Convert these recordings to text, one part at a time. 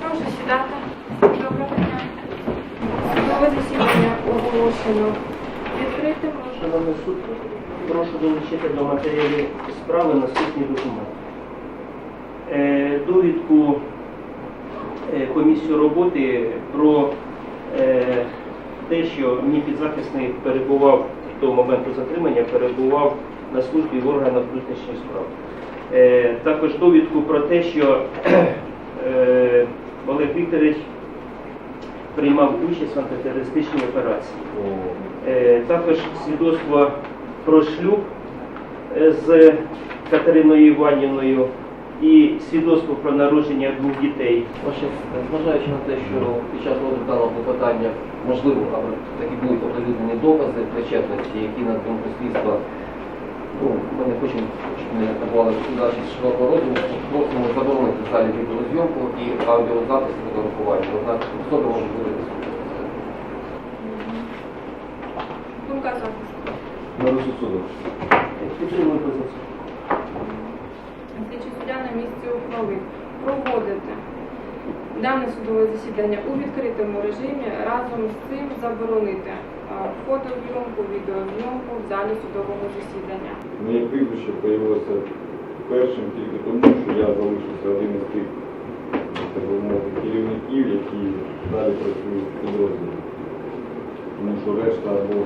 Прошу сідати. Доброго дня. Судове засідання оголошено. Відкрите можна. Шановний суд, прошу долучити до матеріалів справи наступні документи. Е, довідку е, комісію роботи про е, те, що мій підзахисний перебував до моменту затримання, перебував на службі в органах внутрішніх справ. Е, також довідку про те, що е, Олег Вікторович приймав участь в антитерористичній операції. Е, Також свідоцтво про шлюб е, з Катериною Іванівною і свідоцтво про народження двох дітей. Зважаючи на те, що під час розгляду даного клопотання можливо, або такі будуть оприлюднені докази причетності, які на думку слідства, ну, ми не хочемо, щоб не набували далі широкого розміру, просимо заборонити в залі відеозйомку і аудіозапис фотографування. Однак особи можуть бути. Думка захисту. На розсуд суду. Підтримую позицію. Слідчий суддя на місці ухвалив проводити дане судове засідання у відкритому режимі разом з цим заборонити фотозйомку, відеозйомку в залі судового засідання. Моє прізвище появилося першим тільки тому, що я залишився один із тих мовити, керівників, які далі працюють в підрозділі. Тому що решта або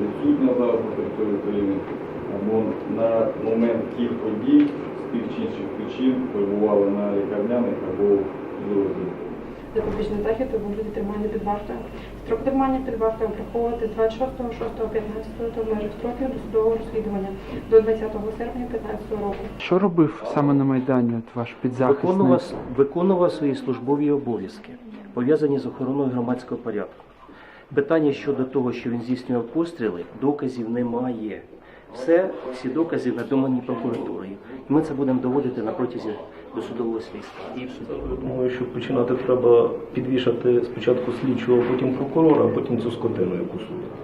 відсутня зараз на території України, або на момент тих подій з тих чи інших причин перебували на лікарняних або. Запобіжний захід у вигляді тримання під вартою. Строк тримання під вартою враховувати 26.06.15 та в межах строків досудового розслідування до 20 серпня 2015 року. Що робив саме на Майдані от ваш підзахисний? Виконував, виконував свої службові обов'язки, пов'язані з охороною громадського порядку. Питання щодо того, що він здійснював постріли, доказів немає. Все, всі докази надумані прокуратурою. І ми це будемо доводити на протязі досудового слідства. Думаю, що починати треба підвішати спочатку слідчого, потім прокурора, а потім цю скотину, яку судять.